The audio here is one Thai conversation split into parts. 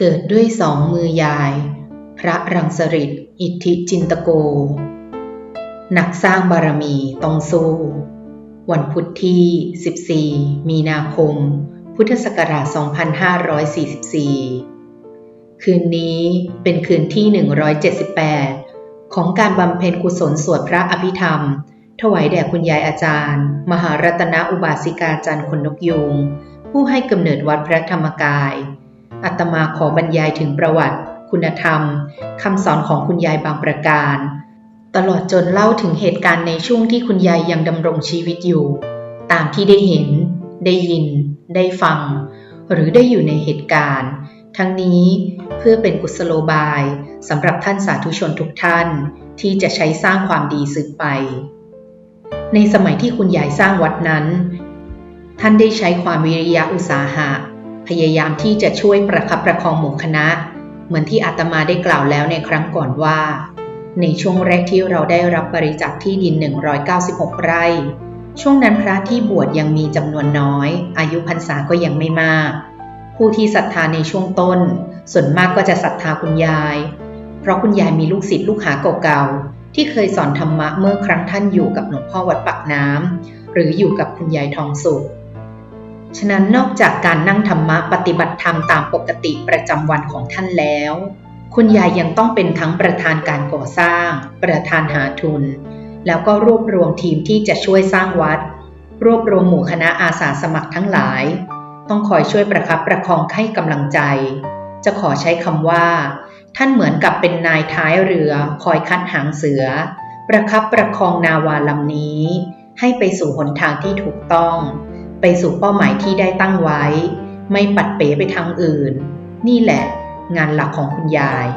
เกิดด้วยสองมือยาย พระรังสฤษดิ์อิทธิจินตโกนักสร้างบารมีต้องสู้ วันพุธที่ 14 มีนาคม พุทธศักราช 2544 คืนนี้เป็นคืนที่ 178 ของการบำเพ็ญกุศลสวดพระอภิธรรม ถวายแด่คุณยายอาจารย์ มหารัตนอุบาสิกาจันทร์คนนกยูงผู้ให้กำเนิดวัดพระธรรมกาย อัตมาขอบรรยายถึงประวัติ คุณธรรมคำสอนของคุณยายบางประการ ตลอดจนเล่าถึงเหตุการณ์ในช่วงที่คุณยายยังดำรงชีวิตอยู่ ตามที่ได้เห็น ได้ยิน ได้ฟัง หรือได้อยู่ในเหตุการณ์ ทั้งนี้เพื่อเป็นกุศโลบายสำหรับท่านสาธุชนทุกท่านที่จะใช้สร้างความดีสืบไป ในสมัยที่คุณยายสร้างวัดนั้น ท่านได้ใช้ความวิริยะอุตสาหะ พยายามที่จะช่วยประคับประคองหมู่คณะ เหมือนที่อาตมาได้กล่าวแล้วในครั้งก่อนว่า ในช่วงแรกที่เราได้รับบริจาคที่ดิน 196 ไร่ ช่วงนั้นพระที่บวชยังมีจำนวนน้อย อายุพรรษาก็ยังไม่มาก ผู้ที่ศรัทธาในช่วงต้น ส่วนมากก็จะศรัทธาคุณยาย เพราะคุณยายมีลูกศิษย์ลูกหาเก่าๆที่เคยสอนธรรมะเมื่อครั้งท่านอยู่กับหลวงพ่อวัดปักน้ำหรืออยู่กับคุณยายทองสุข ฉะนั้นนอกจากการนั่งธรรมะปฏิบัติธรรมตามปกติประจำวันของท่านแล้ว คุณยายยังต้องเป็นทั้งประธานการก่อสร้าง ประธานหาทุน แล้วก็รวบรวมทีมที่จะช่วยสร้างวัด รวบรวมหมู่คณะอาสาสมัครทั้งหลาย ต้องคอยช่วยประคับประคองให้กำลังใจ จะขอใช้คำว่า ท่านเหมือนกับเป็นนายท้ายเรือ คอยคัดหางเสือ ประคับประคองนาวาลำนี้ ให้ไปสู่หนทางที่ถูกต้อง ไปสู่เป้าหมายที่ได้ตั้งไว้ ไม่ปัดเป๋ไปทางอื่น นี่แหละ งานหลักของคุณยาย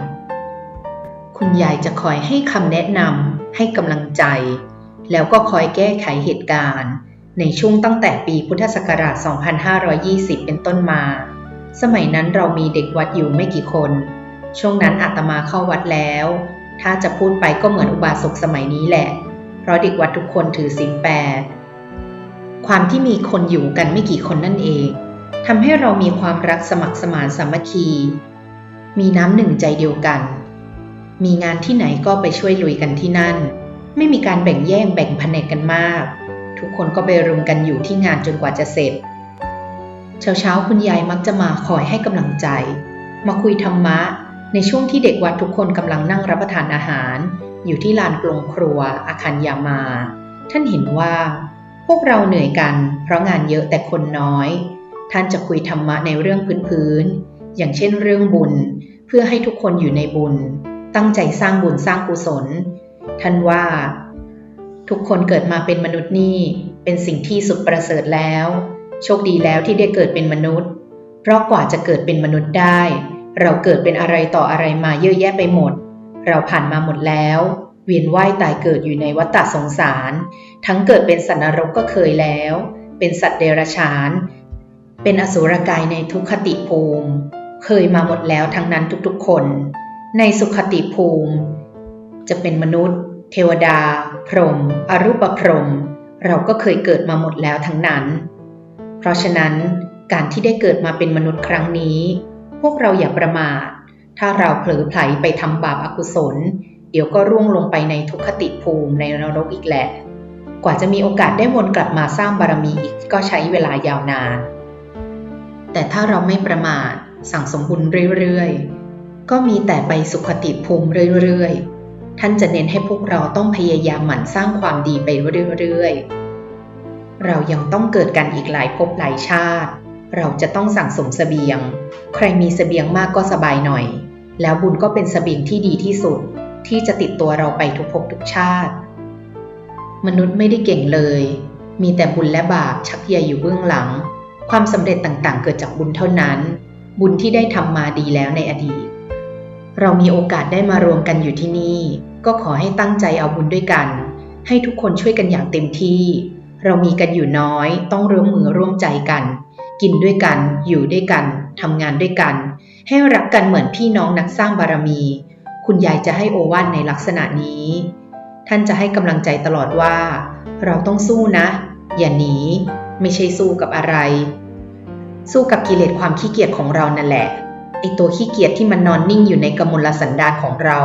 คุณยายจะคอยให้คำแนะนำให้กำลังใจ แล้วก็คอยแก้ไขเหตุการณ์ ในช่วงตั้งแต่ปีพุทธศักราช 2520 เป็นต้นมา สมัยนั้นเรามีเด็กวัดอยู่ไม่กี่คน ช่วงนั้นอาตมาเข้าวัดแล้ว ถ้าจะพูดไปก็เหมือนอุบาสกสมัยนี้แหละ เพราะเด็กวัดทุกคนถือศีลแปด ความที่มีคนอยู่กันไม่กี่คนนั่นเองทำให้เรามีความรักสมัครสมานสามัคคี มีน้ำหนึ่งใจเดียวกัน มีงานที่ไหนก็ไปช่วยลุยกันที่นั่น ไม่มีการแบ่งแย่งแบ่งแผนกกันมาก ทุกคนก็ไปรุมกันอยู่ที่งานจนกว่าจะเสร็จ เช้าเช้าๆคุณยายมักจะมาคอยให้กำลังใจ มาคุยธรรมะ ในช่วงที่เด็กวัดทุกคนกำลังนั่งรับประทานอาหาร อยู่ที่ลานกลงครัวอาคารยามา ท่านเห็นว่า พวกเราเหนื่อยกัน เพราะงานเยอะแต่คนน้อย ท่านจะคุยธรรมะในเรื่องพื้นๆ อย่างเช่นเรื่องบุญ เพื่อให้ทุกคนอยู่ในบุญ ตั้งใจสร้างบุญสร้างกุศล ท่านว่า ทุกคนเกิดมาเป็นมนุษย์นี่เป็นสิ่งที่สุดประเสริฐแล้ว โชคดีแล้วที่ได้เกิดเป็นมนุษย์ เพราะกว่าจะเกิดเป็นมนุษย์ได้ เราเกิดเป็นอะไรต่ออะไรมาเยอะแยะไปหมด เราผ่านมาหมดแล้ว เวียนว่ายตายเกิดอยู่ในวัฏฏะสงสาร ทั้งเกิดเป็นสัตว์นรกก็เคยแล้ว เป็นสัตว์เดรัจฉาน เป็นอสุรกายในทุกขติภูมิ เคยมาหมดแล้วทั้งนั้นทุกๆคน ในสุขติภูมิ จะเป็นมนุษย์ เทวดา พรหม อรูปพรหม เราก็เคยเกิดมาหมดแล้วทั้งนั้น เพราะฉะนั้นการที่ได้เกิดมาเป็นมนุษย์ครั้งนี้ พวกเราอย่าประมาท ถ้าเราเผลอไผลไปทำบาปอกุศล เดี๋ยวก็ร่วงลงไปในทุกขติภูมิในนรกอีกแหละ กว่าจะมีโอกาสได้วนกลับมาสร้างบารมีอีกก็ใช้เวลายาวนาน แต่ถ้าเราไม่ประมาทสั่งสมบุญเรื่อยๆ ก็มีแต่ไปสุขติภูมิเรื่อยๆ ท่านจะเน้นให้พวกเราต้องพยายามหมั่นสร้างความดีไปเรื่อยๆ เรายังต้องเกิดกันอีกหลายภพหลายชาติ เราจะต้องสั่งสมเสบียง ใครมีเสบียงมากก็สบายหน่อย แล้วบุญก็เป็นเสบียงที่ดีที่สุด ที่จะติดตัวเราไปทุกภพทุกชาติ มนุษย์ไม่ได้เก่งเลย มีแต่บุญและบาปชักใยอยู่เบื้องหลัง ความสำเร็จต่างๆ เกิดจากบุญเท่านั้น บุญที่ได้ทำมาดีแล้วในอดีต เรามีโอกาสได้มารวมกันอยู่ที่นี่ ก็ขอให้ตั้งใจเอาบุญด้วยกัน ให้ทุกคนช่วยกันอย่างเต็มที่ เรามีกันอยู่น้อย ต้องร่วมมือร่วมใจกัน กินด้วยกัน อยู่ด้วยกันทำงานด้วยกัน ให้รักกันเหมือนพี่น้องนักสร้างบารมี คุณยายจะให้โอวาทในลักษณะนี้ ท่านจะให้กำลังใจตลอดว่า เราต้องสู้นะ อย่าหนี ไม่ใช่สู้กับอะไร สู้กับกิเลสความขี้เกียจของเรานั่นแหละไอตัวขี้เกียจที่มันนอนนิ่งอยู่ในกมลสันดานของเรา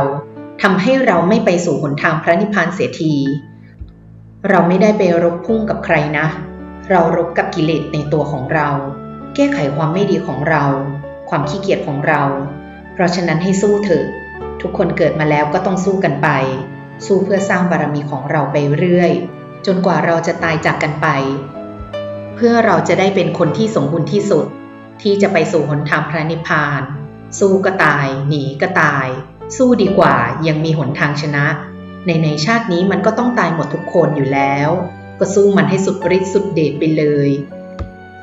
ทำให้เราไม่ไปสู่หนทางพระนิพพานเสียที เราไม่ได้ไปรบพุ่งกับใครนะ เรารบกับกิเลสในตัวของเรา แก้ไขความไม่ดีของเรา ความขี้เกียจของเรา เพราะฉะนั้นให้สู้เถอะ ทุกคนเกิดมาแล้วก็ต้องสู้กันไป สู้เพื่อสร้างบารมีของเราไปเรื่อย จนกว่าเราจะตายจากกันไป เพื่อเราจะได้เป็นคนที่สมบูรณ์ที่สุด ที่จะไปสู่หนทางพระนิพพาน สู้ก็ตาย หนีก็ตาย สู้ดีกว่ายังมีหนทางชนะ ในในชาตินี้มันก็ต้องตายหมดทุกคนอยู่แล้ว ก็สู้มันให้สุดฤทธิ์สุดเดชไปเลย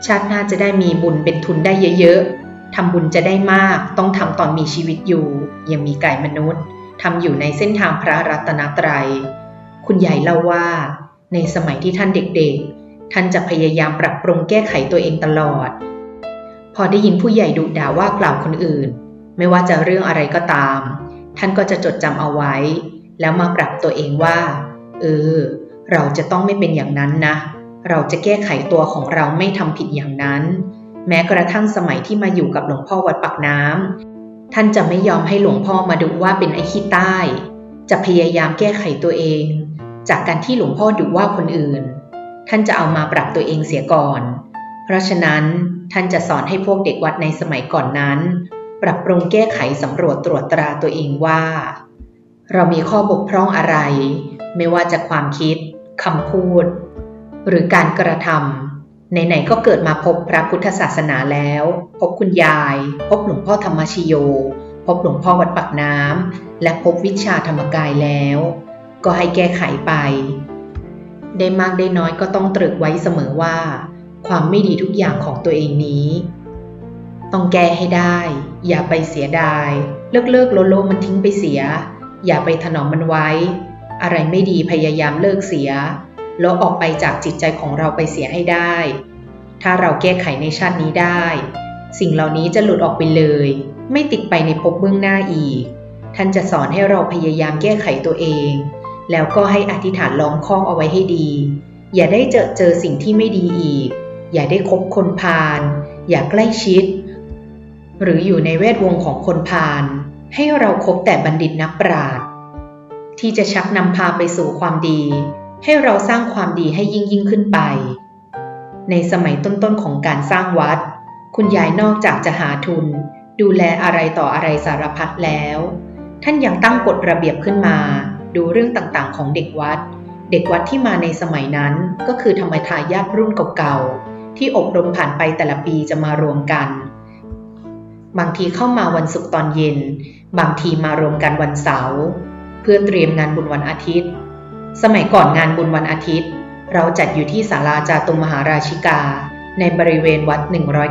ชาติหน้าจะได้มีบุญเป็นทุนได้เยอะๆ ทำบุญจะได้มากต้องทำตอนมีชีวิตอยู่ ยังมีกายมนุษย์ทำอยู่ในเส้นทางพระรัตนตรัย คุณใหญ่เล่าว่า ในสมัยที่ท่านเด็กๆ ท่านจะพยายามปรับปรุงแก้ไขตัวเองตลอด พอได้ยินผู้ใหญ่ดุด่าว่ากล่าวคนอื่น ไม่ว่าจะเรื่องอะไรก็ตาม ท่านก็จะจดจำเอาไว้ แล้วมาปรับตัวเองว่า เออ เราจะต้องไม่เป็นอย่างนั้นนะ เราจะแก้ไขตัวของเราไม่ทำผิดอย่างนั้น แม้กระทั่งสมัยที่มาอยู่กับหลวงพ่อวัดปักน้ำท่านจะไม่ยอมให้หลวงพ่อมาดูว่าเป็นไอ้ขี้ใต้ จะพยายามแก้ไขตัวเอง จากการที่หลวงพ่อดุว่าคนอื่น ท่านจะเอามาปรับตัวเองเสียก่อน เพราะฉะนั้นท่านจะสอนให้พวกเด็กวัดในสมัยก่อนนั้น ปรับปรุงแก้ไขสำรวจตรวจตราตัวเองว่า เรามีข้อบกพร่องอะไร ไม่ว่าจะความคิดคำพูด หรือการกระทำ ไหนๆก็เกิดมาพบพระพุทธศาสนาแล้ว พบคุณยาย พบหลวงพ่อธรรมชโย พบหลวงพ่อวัดปักน้ำและพบวิชาธรรมกายแล้ว ก็ให้แก้ไขไป ได้มากได้น้อยก็ต้องตรึกไว้เสมอว่า ความไม่ดีทุกอย่างของตัวเองนี้ ต้องแก้ให้ได้ อย่าไปเสียดาย เลิกเลิกโลโลมันทิ้งไปเสีย อย่าไปถนอมมันไว้ อะไรไม่ดีพยายามเลิกเสีย ล้วออกไปจากจิตใจของเราไปเสียให้ได้ ถ้าเราแก้ไขในชาตินี้ได้ สิ่งเหล่านี้จะหลุดออกไปเลย ไม่ติดไปในภพเบื้องหน้าอีก ท่านจะสอนให้เราพยายามแก้ไขตัวเอง แล้วก็ให้อธิษฐานล้อมคล้องเอาไว้ให้ดี อย่าได้เจอเจอสิ่งที่ไม่ดีอีก อย่าได้คบคนพาลอย่าใกล้ชิด หรืออยู่ในแวดวงของคนพาลให้เราครบแต่บัณฑิตนักปราชญ์ที่จะชักนำพาไปสู่ความดี ให้เราสร้างความดีให้ยิ่งยิ่งขึ้นไป ในสมัยต้นๆของการสร้างวัด คุณยายนอกจากจะหาทุน ดูแลอะไรต่ออะไรสารพัดแล้ว ท่านยังตั้งกฎระเบียบขึ้นมา ดูเรื่องต่างๆ ของเด็กวัด เด็กวัดที่มาในสมัยนั้นก็คือธรรมทายาทรุ่นเก่าๆที่อบรมผ่านไปแต่ละปีจะมารวมกัน บางทีเข้ามาวันศุกร์ตอนเย็น บางทีมารวมกันวันเสาร์เพื่อเตรียมงานบุญวันอาทิตย์ สมัยก่อนงานบุญวันอาทิตย์ เราจัดอยู่ที่ศาลาจาตุมหาราชิกา ในบริเวณวัด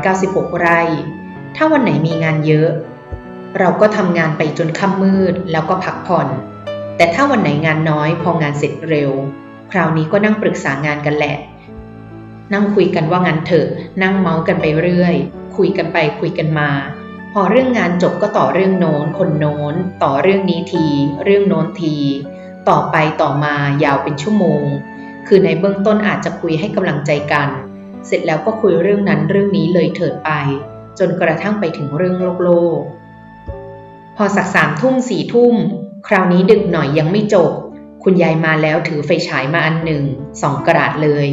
196 ไร่ ถ้าวันไหนมีงานเยอะ เราก็ทำงานไปจนค่ำมืดแล้วก็พักผ่อน แต่ถ้าวันไหนงานน้อยพองานเสร็จเร็ว คราวนี้ก็นั่งปรึกษางานกันแหละ นั่งคุยกันว่างานเถอะ นั่งเมาส์กันไปเรื่อย คุยกันไปคุยกันมา พอเรื่องงานจบก็ต่อเรื่องโน้นคนโน้น ต่อเรื่องนี้ที เรื่องโน้นที ต่อไปต่อมายาวเป็นชั่วโมง คือในเบื้องต้นอาจจะคุยให้กำลังใจกัน เสร็จแล้วก็คุยเรื่องนั้นเรื่องนี้เลยเถิดไป จนกระทั่งไปถึงเรื่องโลกโลก พอสักสามทุ่มสี่ทุ่ม คราวนี้ดึกหน่อยยังไม่จบ คุณยายมาแล้วถือไฟฉายมาอันหนึ่งสองกระดาษเลย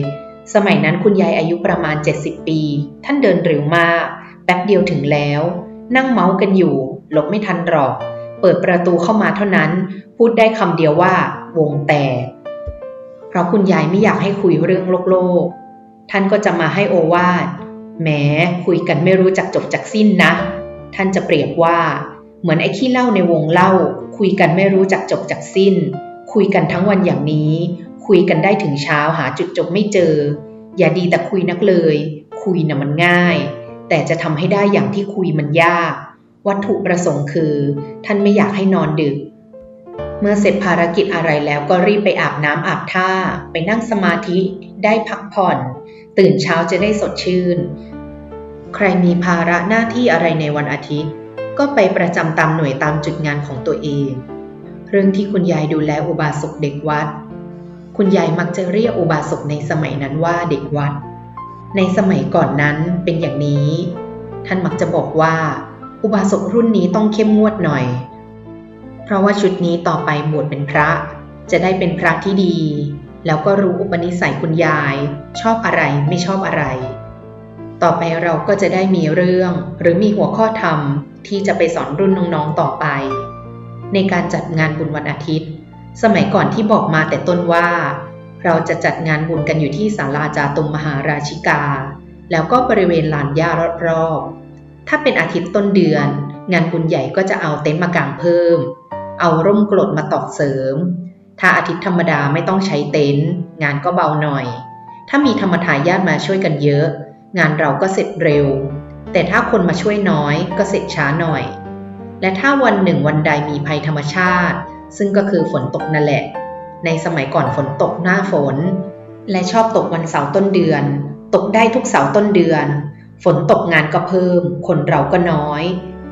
สมัยนั้นคุณยายอายุประมาณ 70 ปี ท่านเดินเร็วมาก แป๊บเดียวถึงแล้ว นั่งเมาส์กันอยู่ หลบไม่ทันหรอก ปิดประตูเข้ามาเท่านั้น พูดได้คำเดียวว่าวงแตกเพราะคุณยายไม่อยากให้คุยเรื่องโลกโลก ท่านก็จะมาให้โอวาทแหมคุยกันไม่รู้จักจบจักสิ้นนะ ท่านจะเปรียบว่า เหมือนไอ้ขี้เล้าในวงเล่า คุยกันไม่รู้จักจบจักสิ้น คุยกันทั้งวันอย่างนี้ คุยกันได้ถึงเช้าหาจุดจบไม่เจอ อย่าดีแต่คุยนักเลย คุยน่ะมันง่าย แต่จะทำให้ได้อย่างที่คุยมันยาก วัตถุประสงค์คือ ท่านไม่อยากให้นอนดึก เมื่อเสร็จภารกิจอะไรแล้วก็รีบไปอาบน้ำอาบท่า ไปนั่งสมาธิได้พักผ่อน ตื่นเช้าจะได้สดชื่น ใครมีภาระหน้าที่อะไรในวันอาทิตย์ ก็ไปประจำตามหน่วยตามจุดงานของตัวเอง เรื่องที่คุณยายดูแลอุบาสกเด็กวัด คุณยายมักจะเรียกอุบาสกในสมัยนั้นว่าเด็กวัด ในสมัยก่อนนั้นเป็นอย่างนี้ ท่านมักจะบอกว่า อุบาสกรุ่นนี้ต้องเข้มงวดหน่อย เพราะว่าชุดนี้ต่อไปบวชเป็นพระ จะได้เป็นพระที่ดี แล้วก็รู้อุปนิสัยคุณยาย ชอบอะไรไม่ชอบอะไร ต่อไปเราก็จะได้มีเรื่อง หรือมีหัวข้อธรรมที่จะไปสอนรุ่นน้องๆต่อไป ในการจัดงานบุญวันอาทิตย์ สมัยก่อนที่บอกมาแต่ต้นว่า เราจะจัดงานบุญกันอยู่ที่ศาลาจาตุมมหาราชิกา แล้วก็บริเวณลานหญ้ารอบๆ ถ้าเป็นอาทิตย์ต้นเดือน งานบุญใหญ่ก็จะเอาเต็นท์มากางเพิ่ม เอาร่มกรดมาตอกเสริม ถ้าอาทิตย์ธรรมดาไม่ต้องใช้เต็นท์งานก็เบาหน่อย ถ้ามีธรรมทายาทมาช่วยกันเยอะ งานเราก็เสร็จเร็ว แต่ถ้าคนมาช่วยน้อยก็เสร็จช้าหน่อย และถ้าวันหนึ่งวันใดมีภัยธรรมชาติ ซึ่งก็คือฝนตกนั่นแหละ ในสมัยก่อนฝนตกหน้าฝน และชอบตกวันเสาร์ต้นเดือน ตกได้ทุกเสาร์ต้นเดือน ฝนตกงานก็เพิ่ม คนเราก็น้อย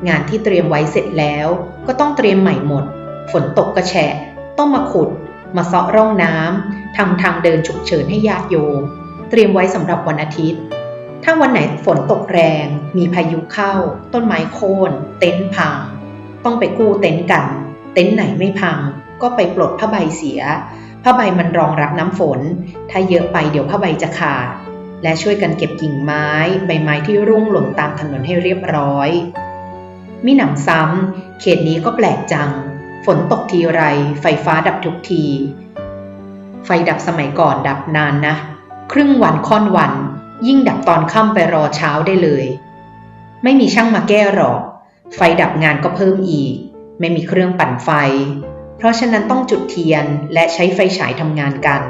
งานที่เตรียมไว้เสร็จแล้ว ก็ต้องเตรียมใหม่หมด ฝนตกก็แฉะ ต้องมาขุด มาเซาะร่องน้ำทำทางเดินฉุกเฉินให้ญาติโยม เตรียมไว้สำหรับวันอาทิตย์ ถ้าวันไหนฝนตกแรง มีพายุเข้า ต้นไม้โค่น เต็นท์พัง ต้องไปกู้เต็นท์กัน เต็นท์ไหนไม่พัง ก็ไปปลดผ้าใบเสีย ผ้าใบมันรองรับน้ำฝน ถ้าเยอะไปเดี๋ยวผ้าใบจะขาด และช่วยกันเก็บกิ่งไม้ใบไม้ที่ร่วงหล่นตามถนนให้เรียบร้อย มิหนำซ้ำเขตนี้ก็แปลกจัง ฝนตกทีไร ไฟฟ้าดับทุกที ไฟดับสมัยก่อนดับนานนะ ครึ่งวันค่อนวัน ยิ่งดับตอนค่ำไปรอเช้าได้เลย ไม่มีช่างมาแก้หรอก ไฟดับงานก็เพิ่มอีก ไม่มีเครื่องปั่นไฟ เพราะฉะนั้นต้องจุดเทียนและใช้ไฟฉายทำงานกัน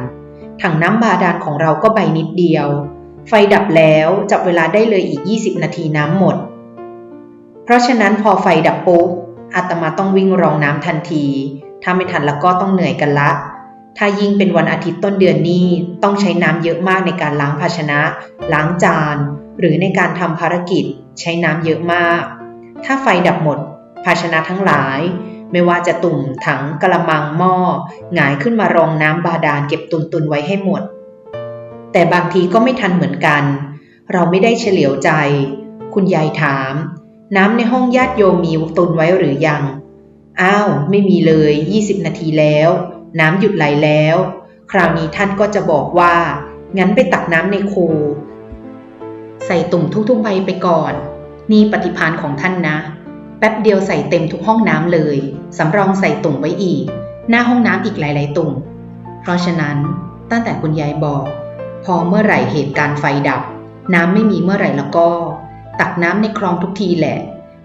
ถังน้ำบาดาลของเราก็ใบนิดเดียว ไฟดับแล้วจับเวลาได้เลยอีก 20 นาทีน้ำหมด เพราะฉะนั้นพอไฟดับปุ๊บอาตมาต้องวิ่งรองน้ำทันที ถ้าไม่ทันแล้วก็ต้องเหนื่อยกันละ ถ้ายิ่งเป็นวันอาทิตย์ต้นเดือนนี้ต้องใช้น้ำเยอะมากในการล้างภาชนะ ล้างจาน หรือในการทำภารกิจ ใช้น้ำเยอะมาก ถ้าไฟดับหมด ภาชนะทั้งหลาย ไม่ว่าจะตุ่มถังกระมังหม้อหงายขึ้นมารองน้ำบาดาลเก็บตุนตุนไว้ให้หมด แต่บางทีก็ไม่ทันเหมือนกัน เราไม่ได้เฉลียวใจ คุณยายถาม น้ำในห้องญาติโยมมีตุนไว้หรือยัง อ้าว ไม่มีเลย 20 นาทีแล้ว น้ำหยุดไหลแล้ว คราวนี้ท่านก็จะบอกว่า งั้นไปตักน้ำในโค ใส่ตุ่มทุกๆใบไปก่อน นี่ปฏิพานของท่านนะ แป๊บเดียวใส่เต็มทุกห้องน้ำเลย สำรองใส่ตุ่มไว้อีก หน้าห้องน้ำอีกหลาย ๆ ตุ่ม เพราะฉะนั้นตั้งแต่คุณยายบอก พอเมื่อไหร่เหตุการณ์ไฟดับ น้ำไม่มีเมื่อไหร่แล้วก็ ตักน้ำในคลองทุกทีแหละ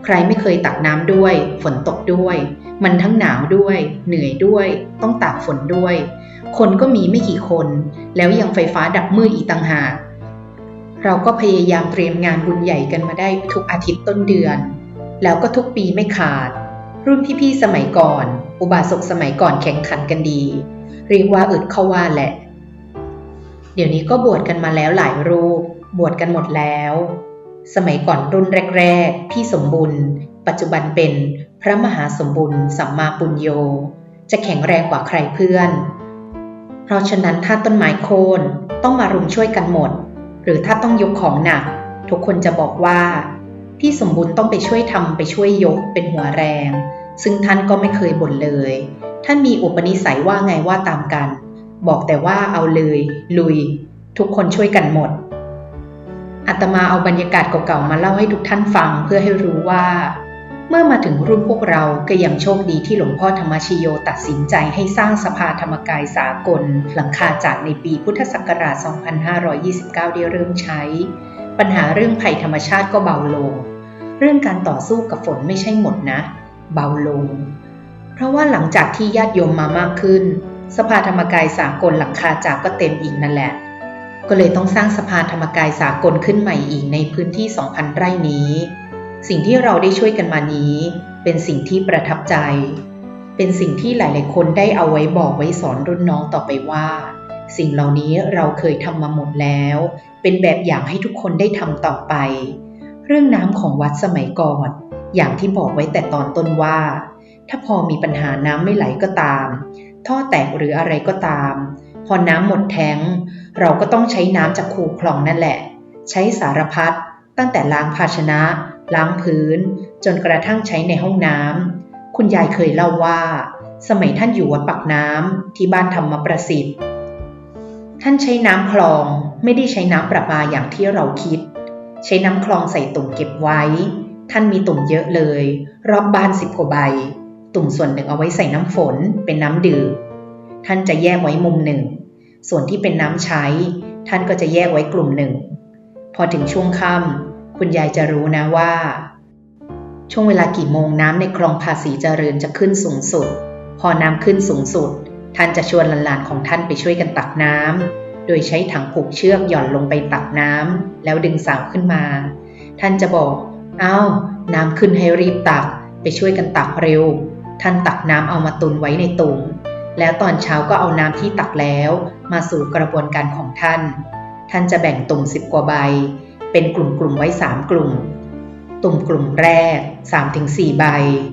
ใครไม่เคยตักน้ำด้วย ฝนตกด้วย มันทั้งหนาวด้วย เหนื่อยด้วย ต้องตากฝนด้วย คนก็มีไม่กี่คน แล้วยังไฟฟ้าดับมืดอีกต่างหากเราก็พยายามเตรียมงานบุญใหญ่กันมาได้ทุกอาทิตย์ต้นเดือน แล้วก็ทุกปีไม่ขาด รุ่นพี่ๆสมัยก่อน อุบาสกสมัยก่อนแข่งขันกันดี เรียกว่าอึดเข้าว่าแหละ เดี๋ยวนี้ก็บวชกันมาแล้วหลายรูป บวชกันหมดแล้ว สมัยก่อนรุ่นแรก ๆ พี่สมบุญปัจจุบันเป็นพระมหาสมบุญสัมมาปุญโย จะแข็งแรงกว่าใครเพื่อน เพราะฉะนั้นถ้าต้นไม้โคนต้องมารุมช่วยกันหมด หรือถ้าต้องยกของหนัก ทุกคนจะบอกว่าพี่สมบุญต้องไปช่วยทำไปช่วยยกเป็นหัวแรง ซึ่งท่านก็ไม่เคยบ่นเลย ท่านมีอุปนิสัยว่าไงว่าตามกัน บอกแต่ว่าเอาเลย ลุย ทุกคนช่วยกันหมดอาตมาเอาบรรยากาศเก่าๆมาเล่าให้ทุกท่านฟังเพื่อให้รู้ว่า เมื่อมาถึงรุ่นพวกเราก็ยังโชคดีที่หลวงพ่อธรรมชโยตัดสินใจให้สร้างสภาธรรมกายสากล หลังคาจากในปีพุทธศักราช 2529 ได้เริ่มใช้ ปัญหาเรื่องภัยธรรมชาติก็เบาลง เรื่องการต่อสู้กับฝนไม่ใช่หมดนะ เบาลง เพราะว่าหลังจากที่ญาติโยมมามากขึ้น สภาธรรมกายสากลหลังคาจากก็เต็มอีกนั่นแหละ ก็เลยต้องสร้างสภาธรรมกายสากลขึ้นใหม่อีกในพื้นที่ 2,000 ไร่นี้ สิ่งที่เราได้ช่วยกันมานี้ เป็นสิ่งที่ประทับใจ เป็นสิ่งที่หลาย ๆ คนได้เอาไว้บอกไว้สอนรุ่นน้องต่อไปว่า สิ่งเหล่านี้เราเคยทำมาหมดแล้ว เป็นแบบอย่างให้ทุกคนได้ทำต่อไป เรื่องน้ำของวัดสมัยก่อน อย่างที่บอกไว้แต่ตอนต้นว่า ถ้าพอมีปัญหาน้ำไม่ไหลก็ตาม ท่อแตกหรืออะไรก็ตาม พอน้ำหมดแทงเราก็ต้องใช้น้ำจากคูคลองนั่นแหละ ใช้สารพัดตั้งแต่ล้างภาชนะ ล้างพื้น จนกระทั่งใช้ในห้องน้ำคุณยายเคยเล่าว่า สมัยท่านอยู่วัดปักน้ำที่บ้านธรรมประสิทธิ์ ท่านใช้น้ำคลองไม่ได้ใช้น้ำประปาอย่างที่เราคิด ใช้น้ำคลองใส่ตุ่มเก็บไว้ ท่านมีตุ่มเยอะเลย รอบบ้านสิบกว่าใบ ตุ่มส่วนหนึ่งเอาไว้ใส่น้ำฝนเป็นน้ำดื่ม ท่านจะแยกไว้มุมหนึ่ง ส่วนที่เป็นน้ำใช้ ท่านก็จะแยกไว้กลุ่มหนึ่ง พอถึงช่วงค่ำคุณยายจะรู้นะว่า ช่วงเวลากี่โมงน้ำในคลองภาษีเจริญจะขึ้นสูงสุด พอน้ำขึ้นสูงสุด ท่านจะชวนหลานๆของท่านไปช่วยกันตักน้ำโดยใช้ถังผูกเชือกหย่อนลงไปตักน้ำแล้วดึงสาวขึ้นมา ท่านจะบอก เอา้า น้ำขึ้นให้รีบตัก ไปช่วยกันตักเร็ว ท่านตักน้ำเอามาตุนไว้ในตุ่มแล้วตอนเช้าก็เอาน้ำที่ตักแล้วมาสู่กระบวนการของท่าน ท่านจะแบ่งตุ่มสิบกว่าใบ เป็นกลุ่มๆไว้สามกลุ่ม ตุ่มกลุ่มแรก 3-4 ใบ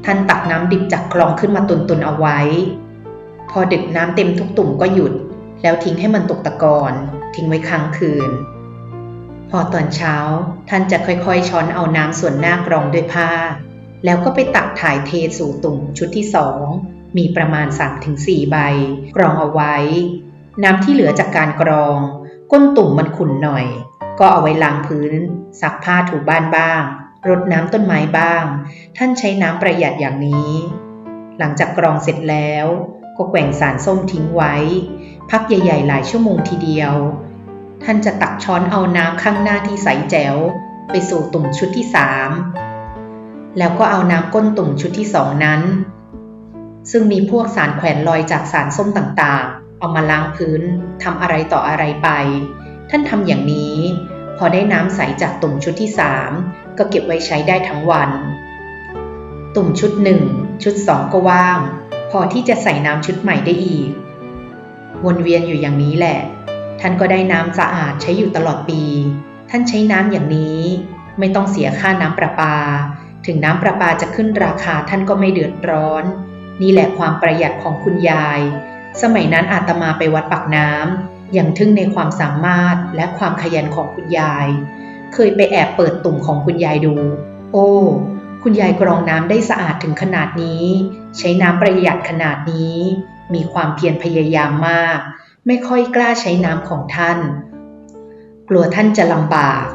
ท่านตักน้ำดิบจากคลองขึ้นมาตุนๆเอาไว้ พอดึกน้ำเต็มทุกตุ่มก็หยุด แล้วทิ้งให้มันตกตะกอน ทิ้งไว้ค้างคืน พอตอนเช้า ท่านจะค่อยๆ ช้อนเอาน้ำส่วนหน้ากรองด้วยผ้า แล้วก็ไปตักถ่ายเทสู่ตุ่มชุดที่สองมีประมาณ 3-4 ใบ กรองเอาไว้ น้ำที่เหลือจากการกรอง ก้นตุ่มมันขุ่นหน่อย ก็เอาไว้ล้างพื้น ซักผ้าถูบ้านบ้าง รดน้ำต้นไม้บ้าง ท่านใช้น้ำประหยัดอย่างนี้ หลังจากกรองเสร็จแล้ว ก็แกว่งสารส้มทิ้งไว้ พักใหญ่ๆ หลายชั่วโมงทีเดียว ท่านจะตักช้อนเอาน้ำข้างหน้าที่ใสแจ๋ว ไปสู่ตุ่มชุดที่สาม แล้วก็เอาน้ำก้นตุ่มชุดที่สองนั้น ซึ่งมีพวกสารแขวนลอยจากสารส้มต่างๆ เอามาล้างพื้นทำอะไรต่ออะไรไป ท่านทำอย่างนี้ พอได้น้ำใสจากตุ่มชุดที่สามก็เก็บไว้ใช้ได้ทั้งวัน ตุ่มชุดหนึ่งชุดสองก็ว่าง พอที่จะใส่น้ำชุดใหม่ได้อีก วนเวียนอยู่อย่างนี้แหละ ท่านก็ได้น้ำสะอาดใช้อยู่ตลอดปี ท่านใช้น้ำอย่างนี้ ไม่ต้องเสียค่าน้ำประปา ถึงน้ำประปาจะขึ้นราคาท่านก็ไม่เดือดร้อน นี่แหละความประหยัดของคุณยาย สมัยนั้นอาตมาไปวัดปักน้ำอย่างทึ่งในความสามารถและความขยันของคุณยาย เคยไปแอบเปิดตุ่มของคุณยายดู โอ้ คุณยายกรองน้ำได้สะอาดถึงขนาดนี้ ใช้น้ำประหยัดขนาดนี้ มีความเพียรพยายามมาก ไม่ค่อยกล้าใช้น้ำของท่าน กลัวท่านจะลำบาก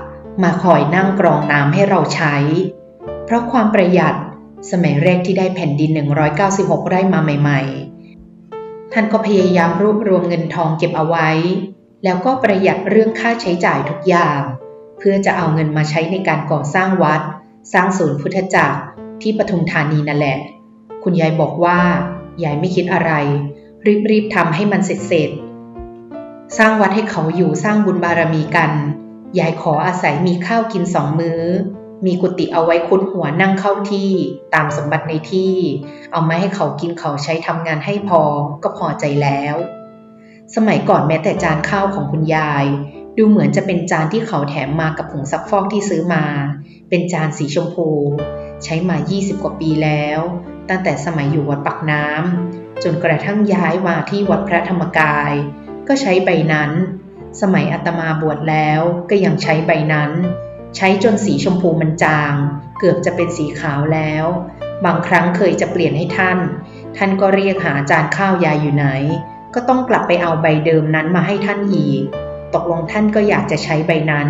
มาคอยนั่งกรองน้ำให้เราใช้ ราะความประหยัดสมัยแรกที่ได้แผ่นดิน 196 ไร่มาใหม่ ๆ ท่านก็พยายามรวบรวมเงินทองเก็บเอาไว้ แล้วก็ประหยัดเรื่องค่าใช้จ่ายทุกอย่าง เพื่อจะเอาเงินมาใช้ในการก่อสร้างวัด สร้างศูนย์พุทธจักรที่ปทุมธานีนั่นแหละ คุณยายบอกว่ายายไม่คิดอะไร รีบๆทำให้มันเสร็จๆสร้างวัดให้เขาอยู่สร้างบุญบารมีกัน ยายขออาศัยมีข้าวกินสองมื้อ มีกุฏิเอาไว้คุ้นหัวนั่งเข้าที่ตามสมบัติในที่ เอามาให้เขากินเขาใช้ทำงานให้พอก็พอใจแล้ว สมัยก่อนแม้แต่จานข้าวของคุณยาย ดูเหมือนจะเป็นจานที่เขาแถมมากับผงซักฟอกที่ซื้อมา เป็นจานสีชมพู ใช้มา 20 กว่าปีแล้ว ตั้งแต่สมัยอยู่วัดปักน้ำจนกระทั่งย้ายมาที่วัดพระธรรมกาย ก็ใช้ใบนั้น สมัยอาตมาบวชแล้วก็ยังใช้ใบนั้น ใช้จนสีชมพูมันจาง เกือบจะเป็นสีขาวแล้ว บางครั้งเคยจะเปลี่ยนให้ท่าน ท่านก็เรียกหาจานข้าวยายอยู่ไหน ก็ต้องกลับไปเอาใบเดิมนั้นมาให้ท่านอีก ตกลงท่านก็อยากจะใช้ใบนั้น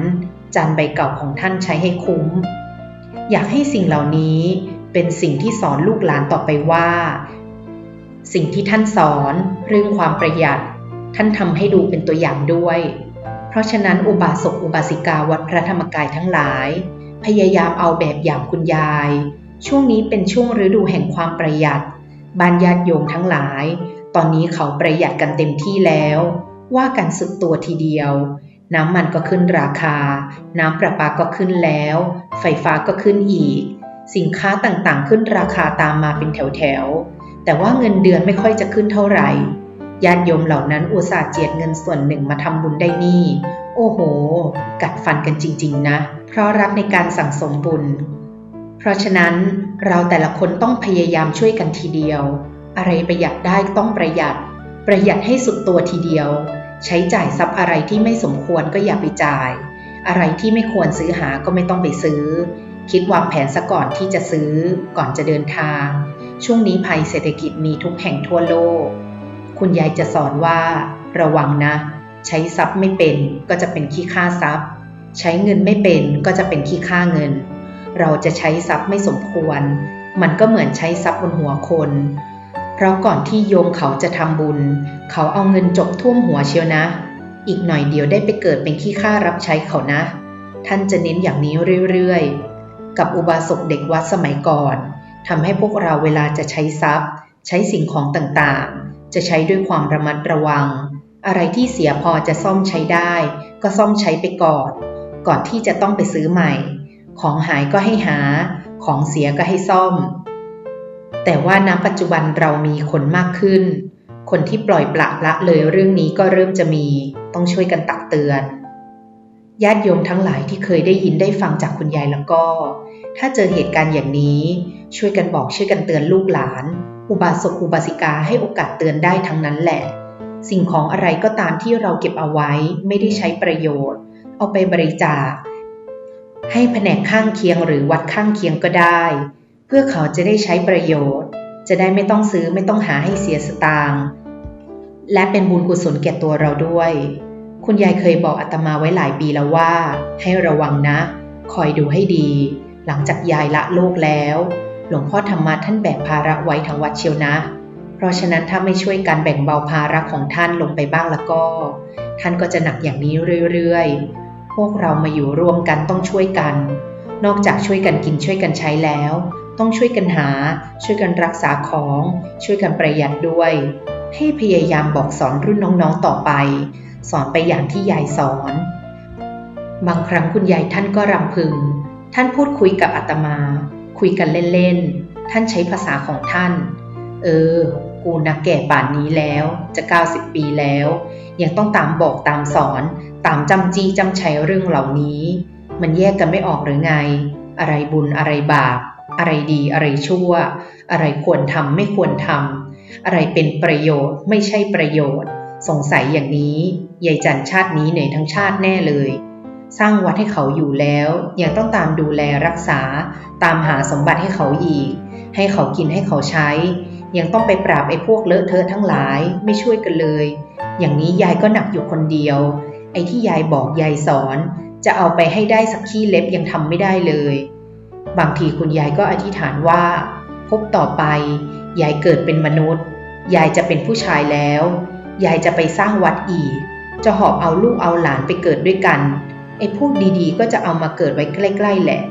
จานใบเก่าของท่านใช้ให้คุ้ม อยากให้สิ่งเหล่านี้เป็นสิ่งที่สอนลูกหลานต่อไปว่า สิ่งที่ท่านสอนเรื่องความประหยัด ท่านทำให้ดูเป็นตัวอย่างด้วย เพราะฉะนั้นอุบาสกอุบาสิกาวัดพระธรรมกายทั้งหลาย พยายามเอาแบบอย่างคุณยาย ช่วงนี้เป็นช่วงฤดูแห่งความประหยัดบานญาติโยมทั้งหลาย ตอนนี้เขาประหยัดกันเต็มที่แล้ว ว่ากันสุดตัวทีเดียว น้ำมันก็ขึ้นราคา น้ำประปาก็ขึ้นแล้ว ไฟฟ้าก็ขึ้นอีก สินค้าต่างๆ ขึ้นราคาตามมาเป็นแถวๆแต่ว่าเงินเดือนไม่ค่อยจะขึ้นเท่าไหร่ ญาติโยมเหล่านั้นอุตส่าห์เจียดเงินส่วนหนึ่งมาทำบุญได้นี่ โอ้โห กัดฟันกันจริง ๆ นะ เพราะรักในการสั่งสมบุญ เพราะฉะนั้นเราแต่ละคนต้องพยายามช่วยกันทีเดียว อะไรประหยัดได้ต้องประหยัด ประหยัดให้สุดตัวทีเดียว ใช้จ่ายทรัพย์อะไรที่ไม่สมควรก็อย่าไปจ่าย อะไรที่ไม่ควรซื้อหาก็ไม่ต้องไปซื้อ คิดวางแผนซะก่อนที่จะซื้อ ก่อนจะเดินทาง ช่วงนี้ภัยเศรษฐกิจมีทุกแห่งทั่วโลก คุณยายจะสอนว่า ระวังนะ ใช้ทรัพย์ไม่เป็นก็จะเป็นขี้ค่าทรัพย์ ใช้เงินไม่เป็นก็จะเป็นขี้ค่าเงิน เราจะใช้ทรัพย์ไม่สมควร มันก็เหมือนใช้ทรัพย์บนหัวคน เพราะก่อนที่โยมเขาจะทำบุญ เขาเอาเงินจบท่วมหัวเชียวนะ อีกหน่อยเดียวได้ไปเกิดเป็นขี้ข้ารับใช้เขานะ ท่านจะเน้นอย่างนี้เรื่อยๆ กับอุบาสกเด็กวัดสมัยก่อนทำให้พวกเราเวลาจะใช้ทรัพย์ ใช้สิ่งของต่างๆ จะใช้ด้วยความระมัดระวัง อะไรที่เสียพอจะซ่อมใช้ได้ ก็ซ่อมใช้ไปก่อน ก่อนที่จะต้องไปซื้อใหม่ ของหายก็ให้หา ของเสียก็ให้ซ่อม แต่ว่าณปัจจุบันเรามีคนมากขึ้น คนที่ปล่อยปละละเลยเรื่องนี้ก็เริ่มจะมี ต้องช่วยกันตักเตือนญาติโยมทั้งหลายที่เคยได้ยินได้ฟังจากคุณยายแล้วก็ ถ้าเจอเหตุการณ์อย่างนี้ ช่วยกันบอกช่วยกันเตือนลูกหลาน อุบาสกอุบาสิกาให้โอกาสเตือนได้ทั้งนั้นแหละ สิ่งของอะไรก็ตามที่เราเก็บเอาไว้ไม่ได้ใช้ประโยชน์ เอาไปบริจาค ให้แผนกข้างเคียงหรือวัดข้างเคียงก็ได้ เพื่อเขาจะได้ใช้ประโยชน์ จะได้ไม่ต้องซื้อไม่ต้องหาให้เสียสตางค์และเป็นบุญกุศลแก่ตัวเราด้วย คุณยายเคยบอกอาตมาไว้หลายปีแล้วว่า ให้ระวังนะ คอยดูให้ดี หลังจากยายละโลกแล้ว หลวงพ่อธรรมะท่านแบกภาระไว้ทั้งวัดเชียวนะ เพราะฉะนั้นถ้าไม่ช่วยกันแบ่งเบาภาระของท่านลงไปบ้างแล้วก็ ท่านก็จะหนักอย่างนี้เรื่อยๆ พวกเรามาอยู่ร่วมกันต้องช่วยกัน นอกจากช่วยกันกินช่วยกันใช้แล้ว ต้องช่วยกันหา ช่วยกันรักษาของ ช่วยกันประหยัดด้วย ให้พยายามบอกสอนรุ่นน้องๆต่อไป สอนไปอย่างที่ยายสอน บางครั้งคุณยายท่านก็รำพึง ท่านพูดคุยกับอาตมา คุยกันเล่นๆ ท่านใช้ภาษาของท่าน เออ กูนักแก่ป่านนี้แล้ว จะ 90 ปีแล้ว ยังต้องตามบอกตามสอน ตามจำจี้จำใชัยเรื่องเหล่านี้ มันแยกกันไม่ออกหรือไง อะไรบุญอะไรบาป อะไรดีอะไรชั่ว อะไรควรทำไม่ควรทำ อะไรเป็นประโยชน์ไม่ใช่ประโยชน์ สงสัยอย่างนี้ ยายจันชาตินี้เหนื่อยทั้งชาติแน่เลย สร้างวัดให้เขาอยู่แล้ว ยังต้องตามดูแลรักษา ตามหาสมบัติให้เขาอีก ให้เขากินให้เขาใช้ ยังต้องไปปราบไอ้พวกเลอะเทอะทั้งหลายไม่ช่วยกันเลย อย่างนี้ยายก็หนักอยู่คนเดียว ไอ้ที่ยายบอกยายสอน จะเอาไปให้ได้สักขี้เล็บยังทำไม่ได้เลย บางทีคุณยายก็อธิษฐานว่า พบต่อไป ยายเกิดเป็นมนุษย์ ยายจะเป็นผู้ชายแล้ว ยายจะไปสร้างวัดอีก จะหอบเอาลูกเอาหลานไปเกิดด้วยกัน ไอ้พวกดีๆ ก็จะเอามาเกิดไว้ใกล้ๆแหละ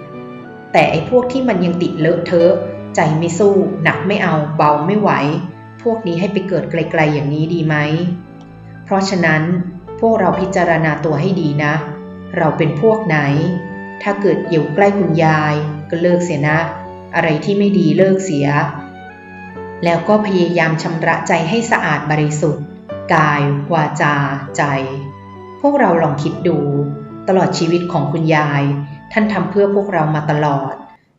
แต่ไอ้พวกที่มันยังติดเลอะเทอะใจไม่สู้ หนักไม่เอาเบาไม่ไหว พวกนี้ให้ไปเกิดไกลๆอย่างนี้ดีไหม เพราะฉะนั้นพวกเราพิจารณาตัวให้ดีนะ เราเป็นพวกไหน ถ้าเกิดอยู่ใกล้คุณยาย ก็เลิกเสียนะ อะไรที่ไม่ดีเลิกเสีย แล้วก็พยายามชำระใจให้สะอาดบริสุทธิ์ กาย วาจา ใจ พวกเราลองคิดดู ตลอดชีวิตของคุณยาย ท่านทำเพื่อพวกเรามาตลอด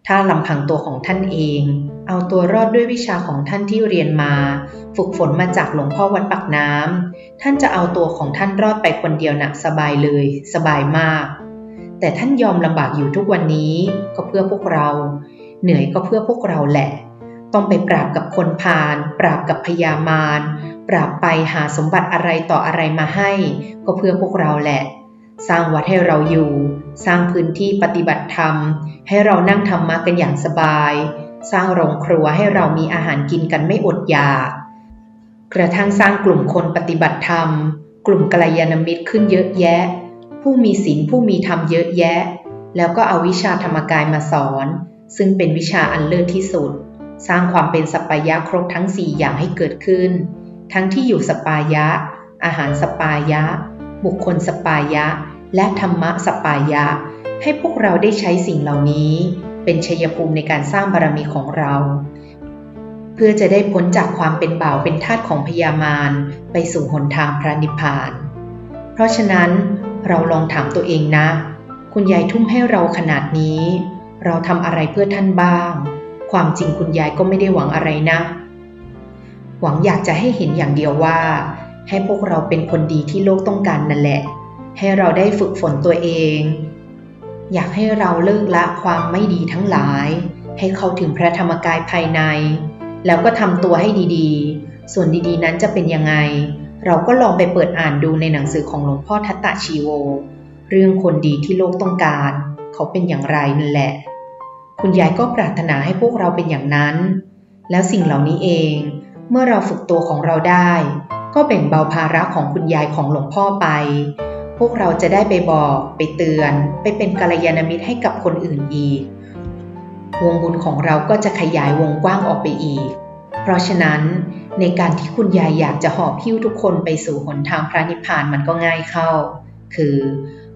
ถ้าลำพังตัวของท่านเอง เอาตัวรอดด้วยวิชาของท่านที่เรียนมา ฝึกฝนมาจากหลวงพ่อวัดปักน้ำท่านจะเอาตัวของท่านรอดไปคนเดียวหนักสบายเลย สบายมาก แต่ท่านยอมลำบากอยู่ทุกวันนี้ก็เพื่อพวกเรา เหนื่อยก็เพื่อพวกเราแหละ ต้องไปปราบกับคนพาลปราบกับพยามารปราบไปหาสมบัติอะไรต่ออะไรมาให้ ก็เพื่อพวกเราแหละ สร้างวัดให้เราอยู่ สร้างพื้นที่ปฏิบัติธรรม ให้เรานั่งธรรมะกันอย่างสบาย สร้างโรงครัวให้เรามีอาหารกินกันไม่อดอยาก กระทั่งสร้างกลุ่มคนปฏิบัติธรรม กลุ่มกัลยาณมิตรขึ้นเยอะแยะ ผู้มีศีลผู้มีธรรมเยอะแยะ แล้วก็เอาวิชาธรรมกายมาสอน ซึ่งเป็นวิชาอันเลิศที่สุด สร้างความเป็นสัปปายะครบทั้งสี่อย่างให้เกิดขึ้น ทั้งที่อยู่สปายะ อาหารสปายะ บุคคลสปายะ และธรรมะสปายะ ให้พวกเราได้ใช้สิ่งเหล่านี้ เป็นชัยภูมิในการสร้างบารมีของเรา เพื่อจะได้พ้นจากความเป็นบ่าวเป็นทาสของพยามารไปสู่หนทางพระนิพพาน เพราะฉะนั้นเราลองถามตัวเองนะ คุณยายทุ่มให้เราขนาดนี้ เราทำอะไรเพื่อท่านบ้าง ความจริงคุณยายก็ไม่ได้หวังอะไรนะ หวังอยากจะให้เห็นอย่างเดียวว่า ให้พวกเราเป็นคนดีที่โลกต้องการนั่นแหละ ให้เราได้ฝึกฝนตัวเอง อยากให้เราเลิกละความไม่ดีทั้งหลาย ให้เข้าถึงพระธรรมกายภายใน แล้วก็ทำตัวให้ดีๆ ส่วนดีๆนั้นจะเป็นยังไง เราก็ลองไปเปิดอ่านดูในหนังสือของหลวงพ่อทัตตะชีโว เรื่องคนดีที่โลกต้องการ เขาเป็นอย่างไรนั่นแหละ คุณยายก็ปรารถนาให้พวกเราเป็นอย่างนั้น แล้วสิ่งเหล่านี้เองเมื่อเราฝึกตัวของเราได้ ก็แบ่งเบาภาระของคุณยายของหลวงพ่อไป พวกเราจะได้ไปบอก ไปเตือน ไปเป็นกัลยาณมิตรให้กับคนอื่นอีก วงบุญของเราก็จะขยายวงกว้างออกไปอีก เพราะฉะนั้นในการที่คุณยายอยากจะหอบพิ้วทุกคนไปสู่หนทางพระนิพพานมันก็ง่ายเข้า คือ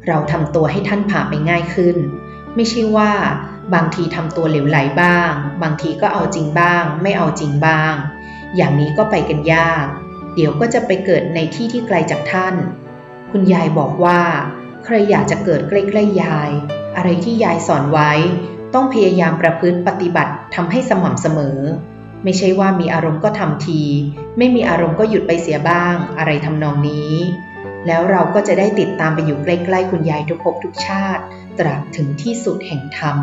เราทำตัวให้ท่านผ่าไปง่ายขึ้น ไม่ใช่ว่า บางทีทำตัวเหลวไหลบ้าง บางทีก็เอาจริงบ้าง ไม่เอาจริงบ้าง อย่างนี้ก็ไปกันยาก เดี๋ยวก็จะไปเกิดในที่ที่ไกลจากท่าน คุณยายบอกว่า ใครอยากจะเกิดใกล้ๆยาย อะไรที่ยายสอนไว้ ต้องพยายามประพฤติปฏิบัติทำให้สม่ำเสมอ ไม่ใช่ว่ามีอารมณ์ก็ทำที ไม่มีอารมณ์ก็หยุดไปเสียบ้าง อะไรทำนองนี้ แล้วเราก็จะได้ติดตามไปอยู่ใกล้ๆคุณยายทุกภพทุกชาติ ตราบถึงที่สุดแห่งธรรม